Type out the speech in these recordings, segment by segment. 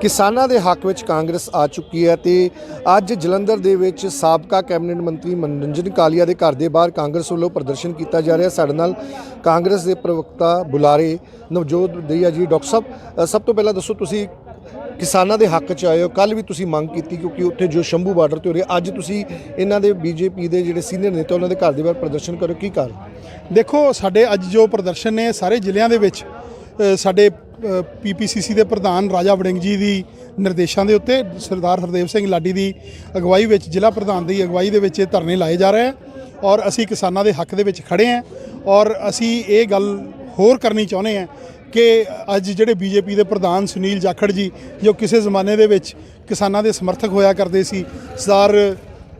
ਕਿਸਾਨਾਂ ਦੇ ਹੱਕ ਵਿੱਚ ਕਾਂਗਰਸ ਆ ਚੁੱਕੀ ਹੈ ਤੇ ਅੱਜ ਜਲੰਧਰ ਦੇ ਵਿੱਚ ਸਾਬਕਾ ਕੈਬਨਿਟ ਮੰਤਰੀ ਮਨੋਰੰਜਨ ਕਾਲੀਆ ਦੇ ਘਰ ਦੇ ਬਾਹਰ ਕਾਂਗਰਸ ਵੱਲੋਂ ਪ੍ਰਦਰਸ਼ਨ ਕੀਤਾ ਜਾ ਰਿਹਾ। ਸਾਡੇ ਨਾਲ ਕਾਂਗਰਸ ਦੇ ਪ੍ਰਵਕਤਾ ਬੁਲਾਰੇ ਨਵਜੋਤ ਦਈਆ ਜੀ। ਡਾਕਟਰ ਸਾਹਿਬ ਸਭ ਤੋਂ ਪਹਿਲਾਂ ਦੱਸੋ, ਤੁਸੀਂ ਕਿਸਾਨਾਂ ਦੇ ਹੱਕ 'ਚ ਆਏ ਹੋ। ਕੱਲ ਵੀ ਤੁਸੀਂ ਮੰਗ ਕੀਤੀ ਕਿਉਂਕਿ ਉੱਥੇ ਜੋ ਸ਼ੰਭੂ ਬਾਰਡਰ ਤੇ ਹੋ ਰਿਹਾ ਅੱਜ ਤੁਸੀਂ ਇਹਨਾਂ ਦੇ ਬੀਜੇਪੀ ਦੇ ਜਿਹੜੇ ਸੀਨੀਅਰ ਨੇਤਾ, ਉਹਨਾਂ ਦੇ ਘਰ ਦੇ ਬਾਹਰ ਪ੍ਰਦਰਸ਼ਨ ਕਰੋ। ਕੀ ਕਾਰਨ? ਦੇਖੋ, ਸਾਡੇ ਅੱਜ ਜੋ ਪ੍ਰਦਰਸ਼ਨ ਨੇ ਸਾਰੇ ਜ਼ਿਲ੍ਹਿਆਂ ਦੇ ਵਿੱਚ ਸਾਡੇ ਪੀਪੀਸੀਸੀ ਦੇ ਪ੍ਰਧਾਨ ਰਾਜਾ ਵੜਿੰਗ ਜੀ ਦੀ ਨਿਰਦੇਸ਼ਾਂ ਦੇ ਉੱਤੇ ਸਰਦਾਰ ਹਰਦੇਵ ਸਿੰਘ ਲਾਡੀ ਦੀ ਅਗਵਾਈ ਵਿੱਚ ਜ਼ਿਲ੍ਹਾ ਪ੍ਰਧਾਨ ਦੀ ਅਗਵਾਈ ਦੇ ਵਿੱਚ ਇਹ ਧਰਨੇ ਲਾਏ ਜਾ ਰਹੇ ਆ ਔਰ ਅਸੀਂ ਕਿਸਾਨਾਂ ਦੇ ਹੱਕ ਦੇ ਵਿੱਚ ਖੜੇ ਆ ਔਰ ਅਸੀਂ ਇਹ ਗੱਲ ਹੋਰ ਕਰਨੀ ਚਾਹੁੰਦੇ ਆ ਕਿ ਅੱਜ ਜਿਹੜੇ ਬੀਜੇਪੀ ਦੇ ਪ੍ਰਧਾਨ ਸੁਨੀਲ ਜਾਖੜ ਜੀ ਜੋ ਕਿਸੇ ਜ਼ਮਾਨੇ ਦੇ ਵਿੱਚ ਕਿਸਾਨਾਂ ਦੇ ਸਮਰਥਕ ਹੋਇਆ ਕਰਦੇ ਸੀ, ਸਰਦਾਰ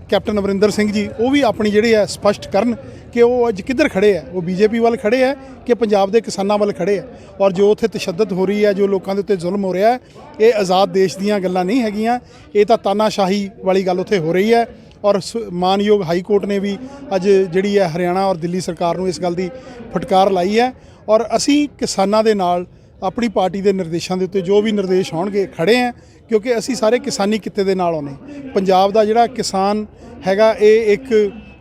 ਕੈਪਟਨ ਅਮਰਿੰਦਰ ਸਿੰਘ ਜੀ, ਉਹ ਵੀ ਆਪਣੀ ਜਿਹੜੀ ਹੈ ਸਪਸ਼ਟ ਕਰਨ ਕਿ ਉਹ ਅੱਜ ਕਿੱਧਰ ਖੜੇ ਆ? ਉਹ ਬੀਜੇਪੀ ਵੱਲ ਖੜੇ ਆ ਕਿ ਪੰਜਾਬ ਦੇ ਕਿਸਾਨਾਂ ਵੱਲ ਖੜੇ ਆ? ਔਰ ਜੋ ਉੱਥੇ ਤਸ਼ੱਦਦ ਹੋ ਰਹੀ ਹੈ ਜੋ ਲੋਕਾਂ ਦੇ ਉੱਤੇ ਜ਼ੁਲਮ ਹੋ ਰਿਹਾ ਹੈ ਇਹ ਆਜ਼ਾਦ ਦੇਸ਼ ਦੀਆਂ ਗੱਲਾਂ ਨਹੀਂ ਹੈਗੀਆਂ। ਇਹ ਤਾਂ ਤਾਨਾਸ਼ਾਹੀ ਵਾਲੀ ਗੱਲ ਉੱਥੇ ਹੋ ਰਹੀ ਹੈ। ਔਰ ਸ- ਮਾਨਯੋਗ ਹਾਈ ਕੋਰਟ ਨੇ ਵੀ ਅੱਜ ਜਿਹੜੀ ਹੈ ਹਰਿਆਣਾ ਔਰ ਦਿੱਲੀ ਸਰਕਾਰ ਨੂੰ ਇਸ ਗੱਲ ਦੀ ਫਟਕਾਰ ਲਾਈ ਹੈ। ਔਰ ਅਸੀਂ ਕਿਸਾਨਾਂ ਦੇ ਨਾਲ ਆਪਣੀ ਪਾਰਟੀ ਦੇ ਨਿਰਦੇਸ਼ਾਂ ਦੇ ਉੱਤੇ ਜੋ ਵੀ ਨਿਰਦੇਸ਼ ਹੋਣਗੇ ਖੜੇ ਆ। ਕਿਉਂਕਿ ਅਸੀਂ ਸਾਰੇ ਕਿਸਾਨੀ ਕਿੱਤੇ ਦੇ ਨਾਲ ਆਉਂਦੇ ਪੰਜਾਬ ਦਾ ਜਿਹੜਾ ਕਿਸਾਨ ਹੈਗਾ, ਇਹ ਇੱਕ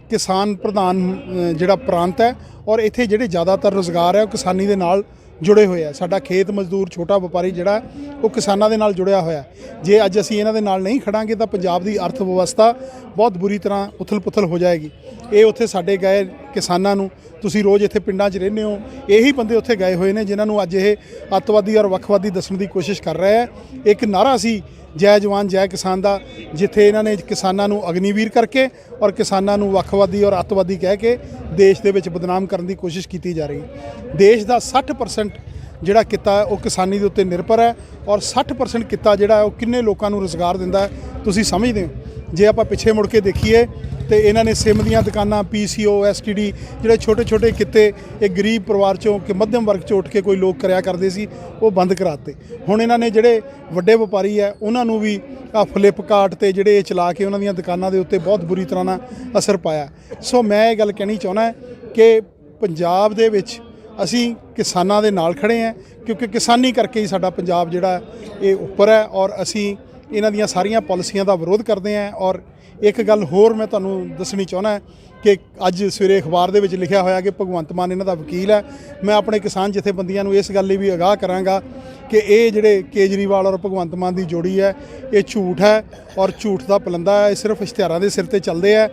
ਕਿਸਾਨ ਪ੍ਰਧਾਨ ਜਿਹੜਾ ਪ੍ਰਾਂਤ ਹੈ ਔਰ ਇੱਥੇ ਜਿਹੜੇ ਜ਼ਿਆਦਾਤਰ ਰੋਜ਼ਗਾਰ ਹੈ, ਉਹ ਕਿਸਾਨੀ ਦੇ ਨਾਲ ਜੁੜੇ ਹੋਏ ਆ। ਸਾਡਾ ਖੇਤ ਮਜ਼ਦੂਰ, ਛੋਟਾ ਵਪਾਰੀ ਜਿਹੜਾ ਉਹ ਕਿਸਾਨਾਂ ਦੇ ਨਾਲ ਜੁੜਿਆ ਹੋਇਆ ਜੇ ਅੱਜ ਅਸੀਂ ਇਹਨਾਂ ਦੇ ਨਾਲ ਨਹੀਂ ਖੜਾਂਗੇ, ਤਾਂ ਪੰਜਾਬ ਦੀ ਅਰਥ ਵਿਵਸਥਾ ਬਹੁਤ ਬੁਰੀ ਤਰ੍ਹਾਂ ਉਥਲ-ਪੁਥਲ ਹੋ ਜਾਏਗੀ। ਇਹ ਉੱਥੇ ਸਾਡੇ ਗਏ ਕਿਸਾਨਾਂ ਨੂੰ ਤੁਸੀਂ ਰੋਜ਼ ਇੱਥੇ ਪਿੰਡਾਂ 'ਚ ਰਹਿੰਦੇ ਹੋ, ਇਹੀ ਬੰਦੇ ਉੱਥੇ ਗਏ ਹੋਏ ਨੇ ਜਿਨ੍ਹਾਂ ਨੂੰ ਅੱਜ ਇਹ ਅੱਤਵਾਦੀ ਔਰ ਵੱਖਵਾਦੀ ਦੱਸਣ ਦੀ ਕੋਸ਼ਿਸ਼ ਕਰ ਰਿਹਾ ਹੈ। ਇੱਕ ਨਾਰਾ ਸੀ ਜੈ ਜਵਾਨ, ਜੈ ਕਿਸਾਨ ਦਾ, ਜਿੱਥੇ ਇਹਨਾਂ ਨੇ ਕਿਸਾਨਾਂ ਨੂੰ ਅਗਨੀਵੀਰ ਕਰਕੇ ਔਰ ਕਿਸਾਨਾਂ ਨੂੰ ਵੱਖਵਾਦੀ ਔਰ ਅੱਤਵਾਦੀ ਕਹਿ ਕੇ ਦੇਸ਼ ਦੇ ਵਿੱਚ ਬਦਨਾਮ ਕਰਨ ਦੀ ਕੋਸ਼ਿਸ਼ ਕੀਤੀ ਜਾ ਰਹੀ। ਹੈ ਦੇਸ਼ ਦਾ 60% ਜਿਹੜਾ ਕਿੱਤਾ ਹੈ, ਉਹ ਕਿਸਾਨੀ ਦੇ ਉੱਤੇ ਨਿਰਭਰ ਹੈ ਔਰ 60% ਕਿੱਤਾ ਜਿਹੜਾ ਉਹ ਕਿੰਨੇ ਲੋਕਾਂ ਨੂੰ ਰੋਜ਼ਗਾਰ ਦਿੰਦਾ ਤੁਸੀਂ ਸਮਝਦੇ ਹੋ? ਜੇ ਆਪਾਂ ਪਿੱਛੇ ਮੁੜ ਕੇ ਦੇਖੀਏ ਤੇ ਇਹਨਾਂ ਨੇ ਸਿਮ ਦੀਆਂ ਦੁਕਾਨਾਂ ਪੀਸੀਓ ਐਸਟੀਡੀ ਜਿਹੜੇ ਛੋਟੇ ਛੋਟੇ ਕਿੱਤੇ, ਇਹ ਗਰੀਬ ਪਰਿਵਾਰ ਚੋਂ ਕਿ ਮੱਧਮ ਵਰਗ ਚੋਂ ਉੱਠ ਕੇ ਕੋਈ ਲੋਕ ਕਰਿਆ ਕਰਦੇ ਸੀ, ਉਹ ਬੰਦ ਕਰਾਤੇ। ਹੁਣ ਇਹਨਾਂ ਨੇ ਜਿਹੜੇ ਵੱਡੇ ਵਪਾਰੀ ਹੈ, ਉਹਨਾਂ ਨੂੰ ਵੀ ਆ ਫਲਿੱਪਕਾਰਟ ਤੇ ਜਿਹੜੇ ਇਹ ਚਲਾ ਕੇ ਉਹਨਾਂ ਦੀਆਂ ਦੁਕਾਨਾਂ ਦੇ ਉੱਤੇ ਬਹੁਤ ਬੁਰੀ ਤਰ੍ਹਾਂ ਨਾਲ ਅਸਰ ਪਾਇਆ। ਸੋ ਮੈਂ ਇਹ ਗੱਲ ਕਹਿਣੀ ਚਾਹੁੰਦਾ ਕਿ ਪੰਜਾਬ ਦੇ ਵਿੱਚ ਅਸੀਂ ਕਿਸਾਨਾਂ ਦੇ ਨਾਲ ਖੜੇ ਹਾਂ, ਕਿਉਂਕਿ ਕਿਸਾਨੀ ਕਰਕੇ ਹੀ ਸਾਡਾ ਪੰਜਾਬ ਜਿਹੜਾ ਇਹ ਉੱਪਰ ਹੈ ਔਰ ਅਸੀਂ ਇਹਨਾਂ ਦੀਆਂ ਸਾਰੀਆਂ ਪਾਲਿਸੀਆਂ ਦਾ ਵਿਰੋਧ ਕਰਦੇ ਹਾਂ ਔਰ ਇੱਕ ਗੱਲ ਹੋਰ ਮੈਂ ਤੁਹਾਨੂੰ ਦੱਸਣੀ ਚਾਹੁੰਦਾ ਕਿ ਅੱਜ ਸਵੇਰੇ ਅਖਬਾਰ ਦੇ ਵਿੱਚ ਲਿਖਿਆ ਹੋਇਆ ਕਿ ਭਗਵੰਤ ਮਾਨ ਇਹਨਾਂ ਦਾ ਵਕੀਲ ਹੈ। ਮੈਂ ਆਪਣੇ ਕਿਸਾਨ ਜਥੇਬੰਦੀਆਂ ਨੂੰ ਇਸ ਗੱਲ ਲਈ ਵੀ ਅਗਾਹ ਕਰਾਂਗਾ ਕਿ ਇਹ ਜਿਹੜੇ ਕੇਜਰੀਵਾਲ ਔਰ ਭਗਵੰਤ ਮਾਨ ਦੀ ਜੋੜੀ ਹੈ, ਇਹ ਝੂਠ ਹੈ ਔਰ ਝੂਠ ਦਾ ਪਲੰਦਾ ਹੈ। ਇਹ ਸਿਰਫ ਇਸ਼ਤਿਹਾਰਾਂ ਦੇ ਸਿਰ ਤੇ ਚੱਲਦੇ ਆ।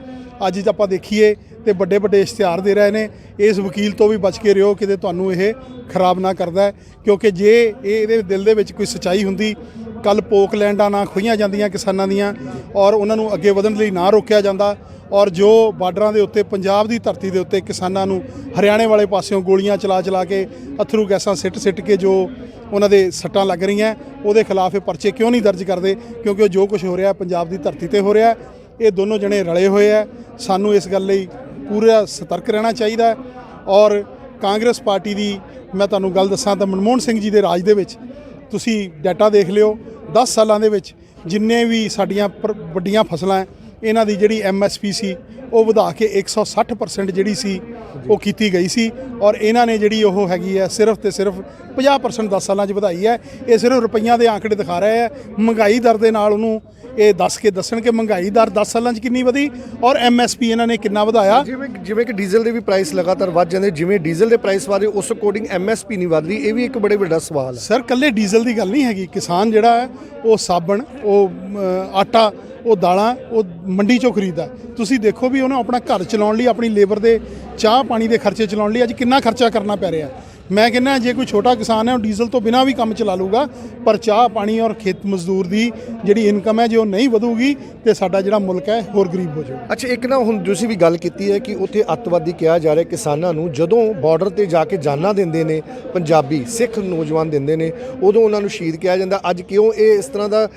ਅੱਜ ਜੇ ਆਪਾਂ ਦੇਖੀਏ ਤੇ ਵੱਡੇ ਵੱਡੇ ਇਸ਼ਤਿਹਾਰ ਦੇ ਰਹੇ ਨੇ, ਇਸ ਵਕੀਲ ਤੋਂ ਵੀ ਬਚ ਕੇ ਰਿਓ ਕਿਤੇ ਤੁਹਾਨੂੰ ਇਹ ਖਰਾਬ ਨਾ ਕਰਦਾ ਕਿਉਂਕਿ ਜੇ ਇਹ ਇਹਦੇ ਦਿਲ ਦੇ ਵਿੱਚ ਕੋਈ ਸਚਾਈ ਹੁੰਦੀ ਕੱਲ ਪੋਕਲੈਂਡਾਂ ਨਾ ਖੋਈਆਂ ਜਾਂਦੀਆਂ ਕਿਸਾਨਾਂ ਦੀਆਂ ਔਰ ਉਹਨਾਂ ਨੂੰ ਅੱਗੇ ਵਧਣ ਲਈ ਨਾ ਰੋਕਿਆ ਜਾਂਦਾ ਔਰ ਜੋ ਬਾਰਡਰਾਂ ਦੇ ਉੱਤੇ, ਪੰਜਾਬ ਦੀ ਧਰਤੀ ਦੇ ਉੱਤੇ ਕਿਸਾਨਾਂ ਨੂੰ ਹਰਿਆਣੇ ਵਾਲੇ ਪਾਸਿਓਂ ਗੋਲੀਆਂ ਚਲਾ ਚਲਾ ਕੇ, ਅਥਰੂ ਗੈਸਾਂ ਸਿੱਟ ਸਿੱਟ ਕੇ ਜੋ ਉਹਨਾਂ ਦੇ ਸੱਟਾਂ ਲੱਗ ਰਹੀਆਂ, ਉਹਦੇ ਖਿਲਾਫ ਇਹ ਪਰਚੇ ਕਿਉਂ ਨਹੀਂ ਦਰਜ ਕਰਦੇ? ਕਿਉਂਕਿ ਉਹ ਜੋ ਕੁਝ ਹੋ ਰਿਹਾ ਪੰਜਾਬ ਦੀ ਧਰਤੀ ਤੇ ਹੋ ਰਿਹਾ ਇਹ ਦੋਨੋਂ ਜਣੇ ਰਲੇ ਹੋਏ ਆ ਸਾਨੂੰ ਇਸ ਗੱਲ ਲਈ ਪੂਰਾ ਸਤਰਕ ਰਹਿਣਾ ਚਾਹੀਦਾ ਔਰ ਕਾਂਗਰਸ ਪਾਰਟੀ ਦੀ ਮੈਂ ਤੁਹਾਨੂੰ ਗੱਲ ਦੱਸਾਂ ਤਾਂ ਮਨਮੋਹਨ ਸਿੰਘ ਜੀ ਦੇ ਰਾਜ ਦੇ ਵਿੱਚ ਤੁਸੀਂ ਡਾਟਾ ਦੇਖ ਲਿਓ। 10 ਸਾਲਾਂ ਦੇ ਵਿੱਚ ਜਿੰਨੇ ਵੀ ਸਾਡੀਆਂ ਪਰ- ਵੱਡੀਆਂ ਫਸਲਾਂ ਇਹਨਾਂ ਦੀ ਜਿਹੜੀ ਐਮਐਸਪੀ ਸੀ, ਉਹ ਵਧਾ ਕੇ 160% ਜਿਹੜੀ ਸੀ ਉਹ ਕੀਤੀ ਗਈ ਸੀ ਔਰ ਇਹਨਾਂ ਨੇ ਜਿਹੜੀ ਉਹ ਹੈਗੀ ਹੈ ਸਿਰਫ ਤੇ ਸਿਰਫ 50% 10 ਸਾਲਾਂ 'ਚ ਵਧਾਈ ਹੈ। ਇਹ ਸਿਰਫ ਰੁਪਈਆਂ ਦੇ ਆંકੜੇ ਦਿਖਾ ਰਹੇ ਹੈ। ਮਹਿੰਗਾਈ ਦਰ ਦੇ ਨਾਲ ਉਹਨੂੰ ਇਹ ਦੱਸ ਕੇ ਦੱਸਣ ਕਿ ਮਹਿੰਗਾਈ ਦਰ 10 ਸਾਲਾਂ 'ਚ ਕਿੰਨੀ ਵਧੀ ਔਰ ਐਮਐਸਪੀ ਇਹਨਾਂ ਨੇ ਕਿੰਨਾ ਵਧਾਇਆ। ਜਿਵੇਂ ਜਿਵੇਂ ਕਿ ਡੀਜ਼ਲ ਦੇ ਵੀ ਪ੍ਰਾਈਸ ਲਗਾਤਾਰ ਵੱਧ ਜਾਂਦੇ ਜਿਵੇਂ ਡੀਜ਼ਲ ਦੇ ਪ੍ਰਾਈਸ ਵਧ ਉਸ ਅਕੋਰਡਿੰਗ ਐਮਐਸਪੀ ਨਹੀਂ ਵਧ ਰਹੀ ਇਹ ਵੀ ਇੱਕ ਬੜੇ ਵੱਡਾ ਸਵਾਲ ਹੈ। ਸਰ ਕੱਲੇ ਡੀਜ਼ਲ ਦੀ ਗੱਲ ਨਹੀਂ ਹੈਗੀ। ਕਿਸਾਨ ਜਿਹੜਾ ਹੈ ਉਹ ਸਾਬਣ ਉਹ ਆਟਾ ਉਹ ਦਾਲਾਂ ਉਹ ਮੰਡੀ ਚੋਂ ਖਰੀਦਦਾ ਤੁਸੀਂ ਦੇਖੋ ਵੀ ਉਹਨੂੰ ਆਪਣਾ ਘਰ ਚਲਾਉਣ ਲਈ ਆਪਣੀ ਲੇਬਰ ਦੇ ਚਾਹ ਪਾਣੀ ਦੇ ਖਰਚੇ ਚਲਾਉਣ ਲਈ ਅੱਜ ਕਿੰਨਾ ਖਰਚਾ ਕਰਨਾ ਪੈ ਰਿਹਾ? ਮੈਂ ਕਹਿੰਦਾ ਜੇ ਕੋਈ ਛੋਟਾ ਕਿਸਾਨ ਹੈ ਉਹ ਡੀਜ਼ਲ ਤੋਂ ਬਿਨਾਂ ਵੀ ਕੰਮ ਚਲਾ ਲੂਗਾ ਪਰ ਚਾਹ ਪਾਣੀ ਔਰ ਖੇਤ ਮਜ਼ਦੂਰ ਦੀ ਜਿਹੜੀ ਇਨਕਮ ਹੈ ਜੇ ਉਹ ਨਹੀਂ ਵਧੂਗੀ ਤੇ ਸਾਡਾ ਜਿਹੜਾ ਮੁਲਕ ਹੈ ਹੋਰ ਗਰੀਬ ਹੋ ਜਾਊਗਾ। ਅੱਛਾ ਇੱਕ ਨਾ ਹੁਣ ਤੁਸੀਂ ਵੀ ਗੱਲ ਕੀਤੀ ਹੈ ਕਿ ਉੱਥੇ ਅੱਤਵਾਦੀ ਕਿਹਾ ਜਾ ਰਿਹਾ ਕਿਸਾਨਾਂ ਨੂੰ ਜਦੋਂ ਬਾਰਡਰ ਤੇ ਜਾ ਕੇ ਜਾਨਾਂ ਦਿੰਦੇ ਨੇ ਪੰਜਾਬੀ ਸਿੱਖ ਨੌਜਵਾਨ ਦਿੰਦੇ ਨੇ ਉਦੋਂ ਉਹਨਾਂ ਨੂੰ ਸ਼ਹੀਦ ਕਿਹਾ ਜਾਂਦਾ। ਅੱਜ ਕਿਉਂ ਇਹ ਇਸ ਤਰ੍ਹਾਂ ਦਾ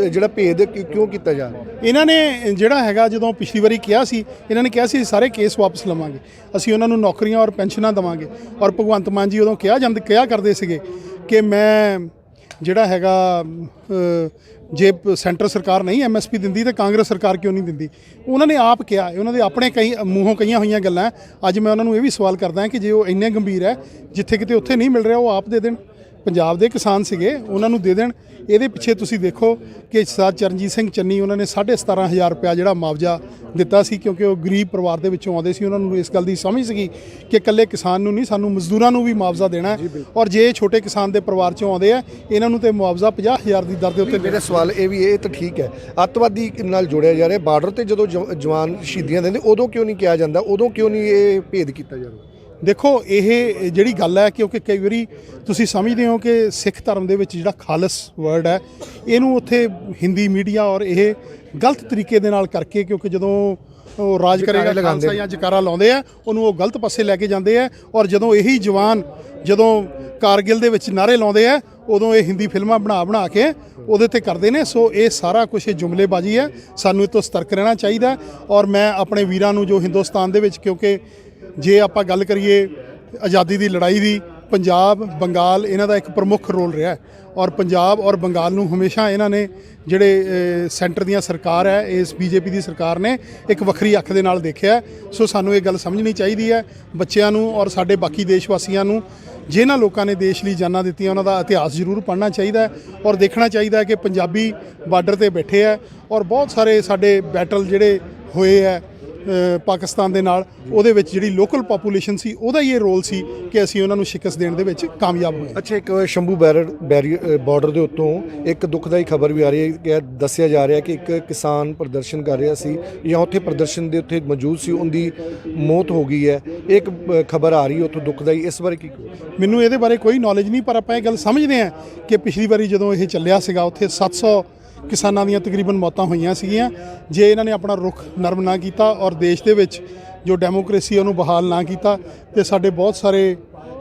ਜਿਹੜਾ ਭੇਦ ਕਿਉਂ ਕੀਤਾ ਜਾ ਰਿਹਾ? ਇਹਨਾਂ ਨੇ ਜਿਹੜਾ ਹੈਗਾ ਜਦੋਂ ਪਿਛਲੀ ਵਾਰੀ ਕਿਹਾ ਸੀ ਇਹਨਾਂ ਨੇ ਕਿਹਾ ਸੀ ਸਾਰੇ ਕੇਸ ਵਾਪਸ ਲਵਾਂਗੇ। ਅਸੀਂ ਉਹਨਾਂ ਨੂੰ ਨੌਕਰੀਆਂ ਔਰ ਪੈਨਸ਼ਨਾਂ ਦੇਵਾਂਗੇ ਔਰ ਭਗਵੰਤ ਮਾਨ ਜੀ ਉਦੋਂ ਕਿਹਾ ਜਾਂਦੇ, ਕਿਹਾ ਕਰਦੇ ਸੀਗੇ ਕਿ ਮੈਂ ਜਿਹੜਾ ਹੈਗਾ ਜੇ ਸੈਂਟਰ ਸਰਕਾਰ ਨਹੀਂ ਐਮਐਸਪੀ ਦਿੰਦੀ ਤਾਂ ਕਾਂਗਰਸ ਸਰਕਾਰ ਕਿਉਂ ਨਹੀਂ ਦਿੰਦੀ? ਉਹਨਾਂ ਨੇ ਆਪ ਕਿਹਾ ਉਹਨਾਂ ਦੇ ਆਪਣੇ ਕਈ, ਮੂੰਹੋਂ ਕਈਆਂ ਹੋਈਆਂ ਗੱਲਾਂ ਅੱਜ ਮੈਂ ਉਹਨਾਂ ਨੂੰ ਇਹ ਵੀ ਸਵਾਲ ਕਰਦਾ ਕਿ ਜੇ ਉਹ ਇੰਨੇ ਗੰਭੀਰ ਹੈ, ਜਿੱਥੇ ਕਿਤੇ ਉੱਥੇ ਨਹੀਂ ਮਿਲ ਰਿਹਾ, ਉਹ ਆਪ ਦੇ ਦੇਣ। ਪੰਜਾਬ ਦੇ ਕਿਸਾਨ ਸੀਗੇ ਉਹਨਾਂ ਨੂੰ ਦੇ ਦੇਣ। ਇਹਦੇ ਪਿੱਛੇ ਤੁਸੀਂ ਦੇਖੋ ਕਿ ਸਰਦਾਰ ਚਰਨਜੀਤ ਸਿੰਘ ਚੰਨੀ ਉਹਨਾਂ ਨੇ 17500 ਰੁਪਇਆ ਜਿਹੜਾ ਮੁਆਵਜ਼ਾ ਦਿੱਤਾ ਸੀ ਕਿਉਂਕਿ ਉਹ ਗਰੀਬ ਪਰਿਵਾਰ ਦੇ ਵਿੱਚੋਂ ਆਉਂਦੇ ਸੀ। ਉਹਨਾਂ ਨੂੰ ਇਸ ਗੱਲ ਦੀ ਸਮਝ ਸੀਗੀ ਕਿ ਇਕੱਲੇ ਕਿਸਾਨ ਨੂੰ ਨਹੀਂ ਸਾਨੂੰ ਮਜ਼ਦੂਰਾਂ ਨੂੰ ਵੀ ਮੁਆਵਜ਼ਾ ਦੇਣਾ ਔਰ ਜੇ ਛੋਟੇ ਕਿਸਾਨ ਦੇ ਪਰਿਵਾਰ ਚੋਂ ਆਉਂਦੇ ਆ ਇਹਨਾਂ ਨੂੰ ਤੇ ਮੁਆਵਜ਼ਾ 50000 ਦੀ ਦਰ ਦੇ ਉੱਤੇ ਮੇਰਾ ਸਵਾਲ ਇਹ ਵੀ ਇਹ ਤਾਂ ਠੀਕ ਹੈ। ਅੱਤਵਾਦੀ ਨਾਲ ਜੋੜਿਆ ਜਾ ਰਿਹਾ ਬਾਰਡਰ ਤੇ ਜਦੋਂ ਜਵ- ਜਵਾਨ ਸ਼ਹੀਦੀਆਂ ਦਿੰਦੇ ਉਦੋਂ ਕਿਉਂ ਨਹੀਂ ਕਿਹਾ ਜਾਂਦਾ? ਉਦੋਂ ਕਿਉਂ ਨਹੀਂ ਇਹ ਭੇਦ ਕੀਤਾ ਜਾਂਦਾ ਦੇਖੋ ਇਹ ਜਿਹੜੀ ਗੱਲ ਹੈ ਕਿਉਂਕਿ ਕਈ ਵਾਰੀ ਤੁਸੀਂ ਸਮਝਦੇ ਹੋ ਕਿ ਸਿੱਖ ਧਰਮ ਦੇ ਵਿੱਚ ਜਿਹੜਾ ਖਾਲਸ ਵਰਡ ਹੈ ਇਹਨੂੰ ਉੱਥੇ ਹਿੰਦੀ ਮੀਡੀਆ ਔਰ ਇਹ ਗਲਤ ਤਰੀਕੇ ਦੇ ਨਾਲ ਕਰਕੇ ਕਿਉਂਕਿ ਜਦੋਂ ਉਹ ਰਾਜ ਕਰੇਗਾ ਲਗਾਉਂਦੇ ਖਾਲਸਾ ਜਾਂ ਜਕਾਰਾ ਲਾਉਂਦੇ ਆ ਉਹਨੂੰ ਉਹ ਗਲਤ ਪਾਸੇ ਲੈ ਕੇ ਜਾਂਦੇ ਆ ਔਰ ਜਦੋਂ ਇਹੀ ਜਵਾਨ ਜਦੋਂ ਕਾਰਗਿਲ ਦੇ ਵਿੱਚ ਨਾਰੇ ਲਾਉਂਦੇ ਆ ਉਦੋਂ ਇਹ ਹਿੰਦੀ ਫਿਲਮਾਂ ਬਣਾ ਬਣਾ ਕੇ ਉਹਦੇ ਤੇ ਕਰਦੇ ਨੇ। ਸੋ ਇਹ ਸਾਰਾ ਕੁਝ ਇਹ ਜੁਮਲੇਬਾਜ਼ੀ ਹੈ। ਸਾਨੂੰ ਇਹ ਤੋਂ ਸਤਰਕ ਰਹਿਣਾ ਚਾਹੀਦਾ ਔਰ ਮੈਂ ਆਪਣੇ ਵੀਰਾਂ ਨੂੰ ਜੋ ਹਿੰਦੁਸਤਾਨ ਦੇ ਵਿੱਚ ਕਿਉਂਕਿ ਜੇ ਆਪਾਂ ਗੱਲ ਕਰੀਏ ਆਜ਼ਾਦੀ ਦੀ ਲੜਾਈ ਦੀ, ਪੰਜਾਬ, ਬੰਗਾਲ ਇਹਨਾਂ ਦਾ ਇੱਕ ਪ੍ਰਮੁੱਖ ਰੋਲ ਰਿਹਾ ਹੈ। ਔਰ ਪੰਜਾਬ ਔਰ ਬੰਗਾਲ ਨੂੰ ਹਮੇਸ਼ਾ ਇਹਨਾਂ ਨੇ ਜਿਹੜੇ ਸੈਂਟਰ ਦੀਆਂ ਸਰਕਾਰ ਹੈ, ਇਸ ਬੀਜੇਪੀ ਦੀ ਸਰਕਾਰ ਨੇ ਇੱਕ ਵੱਖਰੀ ਅੱਖ ਦੇ ਨਾਲ ਦੇਖਿਆ ਸੋ ਸਾਨੂੰ ਇਹ ਗੱਲ ਸਮਝਣੀ ਚਾਹੀਦੀ ਹੈ ਬੱਚਿਆਂ ਨੂੰ ਔਰ ਸਾਡੇ ਬਾਕੀ ਦੇਸ਼ ਵਾਸੀਆਂ ਨੂੰ। ਜਿਨ੍ਹਾਂ ਲੋਕਾਂ ਨੇ ਦੇਸ਼ ਲਈ ਜਾਨਾਂ ਦਿੱਤੀਆਂ, ਉਹਨਾਂ ਦਾ ਇਤਿਹਾਸ ਜ਼ਰੂਰ ਪੜ੍ਹਨਾ ਚਾਹੀਦਾ ਔਰ ਦੇਖਣਾ ਚਾਹੀਦਾ ਹੈ ਕਿ ਪੰਜਾਬੀ ਬਾਰਡਰ ਤੇ ਬੈਠੇ ਹੈ ਔਰ ਬਹੁਤ ਸਾਰੇ ਸਾਡੇ ਬੈਟਲ ਜਿਹੜੇ ਹੋਏ ਹੈ ਪਾਕਿਸਤਾਨ ਦੇ ਨਾਲ ਉਹਦੇ ਵਿੱਚ ਜਿਹੜੀ ਲੋਕਲ ਪਾਪੂਲੇਸ਼ਨ ਸੀ ਉਹਦਾ ਹੀ ਇਹ ਰੋਲ ਸੀ ਕਿ ਅਸੀਂ ਉਹਨਾਂ ਨੂੰ ਸ਼ਿਕਸਤ ਦੇਣ ਦੇ ਵਿੱਚ ਕਾਮਯਾਬ ਹੋਏ। ਅੱਛਾ ਇੱਕ ਸ਼ੰਭੂ ਬੈਰਰ ਬੈਰੀਅਰ ਬਾਰਡਰ ਦੇ ਉੱਤੋਂ ਇੱਕ ਦੁਖਦਾਈ ਖਬਰ ਵੀ ਆ ਰਹੀ ਹੈ ਕਿ ਦੱਸਿਆ ਜਾ ਰਿਹਾ ਕਿ ਇੱਕ ਕਿਸਾਨ ਪ੍ਰਦਰਸ਼ਨ ਕਰ ਰਿਹਾ ਸੀ ਜਾਂ ਉੱਥੇ ਪ੍ਰਦਰਸ਼ਨ ਦੇ ਉੱਤੇ ਮੌਜੂਦ ਸੀ ਉਹਦੀ ਮੌਤ ਹੋ ਗਈ ਹੈ। ਇੱਕ ਖਬਰ ਆ ਰਹੀ ਹੈ ਉੱਥੋਂ ਦੁਖਦਾਈ ਇਸ ਬਾਰੇ ਕੀ ਮੈਨੂੰ ਇਹਦੇ ਬਾਰੇ ਕੋਈ ਨੌਲੇਜ ਨਹੀਂ ਪਰ ਆਪਾਂ ਇਹ ਗੱਲ ਸਮਝਦੇ ਹਾਂ ਕਿ ਪਿਛਲੀ ਵਾਰੀ ਜਦੋਂ ਇਹ ਚੱਲਿਆ ਸੀਗਾ ਉੱਥੇ 700 ਕਿਸਾਨਾਂ ਦੀਆਂ ਤਕਰੀਬਨ ਮੌਤਾਂ ਹੋਈਆਂ ਸੀਗੀਆਂ। ਜੇ ਇਹਨਾਂ ਨੇ ਆਪਣਾ ਰੁਖ ਨਰਮ ਨਾ ਕੀਤਾ ਔਰ ਦੇਸ਼ ਦੇ ਵਿੱਚ ਜੋ ਡੈਮੋਕ੍ਰੇਸੀ ਉਹਨੂੰ ਬਹਾਲ ਨਾ ਕੀਤਾ ਤੇ ਸਾਡੇ ਬਹੁਤ ਸਾਰੇ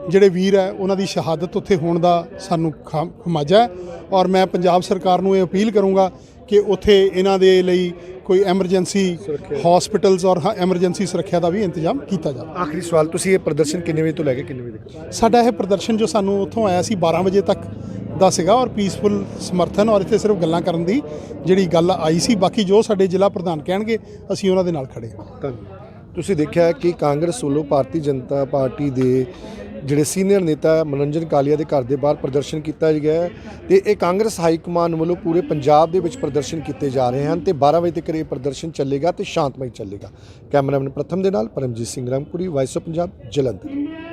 ਜਿਹੜੇ ਵੀਰ ਹੈ ਉਹਨਾਂ ਦੀ ਸ਼ਹਾਦਤ ਉੱਥੇ ਹੋਣ ਦਾ ਸਾਨੂੰ ਖਮਾਜਾ ਹੈ। ਔਰ ਮੈਂ ਪੰਜਾਬ ਸਰਕਾਰ ਨੂੰ ਇਹ ਅਪੀਲ ਕਰੂੰਗਾ ਕਿ ਉੱਥੇ ਇਹਨਾਂ ਦੇ ਲਈ ਕੋਈ ਐਮਰਜੈਂਸੀ ਹਸਪੀਟਲਸ ਔਰ ਐਮਰਜੈਂਸੀ ਸੁਰੱਖਿਆ ਦਾ ਵੀ ਇੰਤਜ਼ਾਮ ਕੀਤਾ ਜਾਵੇ। ਆਖਰੀ ਸਵਾਲ ਤੁਸੀਂ ਇਹ ਪ੍ਰਦਰਸ਼ਨ ਕਿੰਨੇ ਵਜੇ ਤੋਂ ਲੈ ਕੇ ਕਿੰਨੇ ਵਜੇ ਤੱਕ? ਸਾਡਾ ਇਹ ਪ੍ਰਦਰਸ਼ਨ ਜੋ ਸਾਨੂੰ ਉੱਥੋਂ ਆਇਆ ਸੀ 12 ਵਜੇ ਤੱਕ ਦਾ ਸੀਗਾ ਔਰ ਪੀਸਫੁਲ ਸਮਰਥਨ ਔਰ ਇੱਥੇ ਸਿਰਫ ਗੱਲਾਂ ਕਰਨ ਦੀ ਜਿਹੜੀ ਗੱਲ ਆਈ ਸੀ, ਬਾਕੀ ਜੋ ਸਾਡੇ ਜ਼ਿਲ੍ਹਾ ਪ੍ਰਧਾਨ ਕਹਿਣਗੇ, ਅਸੀਂ ਉਹਨਾਂ ਦੇ ਨਾਲ ਖੜੇ ਹਾਂ। ਤੁਸੀਂ ਦੇਖਿਆ ਕਿ ਕਾਂਗਰਸ ਵੱਲੋਂ ਭਾਰਤੀ ਜਨਤਾ ਪਾਰਟੀ ਦੇ ਜਿਹੜੇ ਸੀਨੀਅਰ ਨੇਤਾ ਮਨੋਰੰਜਨ ਕਾਲੀਆ ਦੇ ਘਰ ਦੇ ਬਾਹਰ ਪ੍ਰਦਰਸ਼ਨ ਕੀਤਾ ਗਿਆ ਹੈ ਤੇ ਇਹ ਕਾਂਗਰਸ ਹਾਈ ਕਮਾਨ ਵੱਲੋਂ ਪੂਰੇ ਪੰਜਾਬ ਦੇ ਵਿੱਚ ਪ੍ਰਦਰਸ਼ਨ ਕੀਤੇ ਜਾ ਰਹੇ ਹਨ ਤੇ 12 ਵਜੇ ਤੱਕ ਇਹ ਪ੍ਰਦਰਸ਼ਨ ਚੱਲੇਗਾ ਤੇ ਸ਼ਾਂਤਮਈ ਚੱਲੇਗਾ। ਕੈਮਰਾਮੈਨ ਪ੍ਰਥਮ ਦੇ ਨਾਲ ਪਰਮਜੀਤ ਸਿੰਘ ਰਾਮਪੁਰੀ ਵਾਇਸ ਆਫ ਪੰਜਾਬ ਜਲੰਧਰ।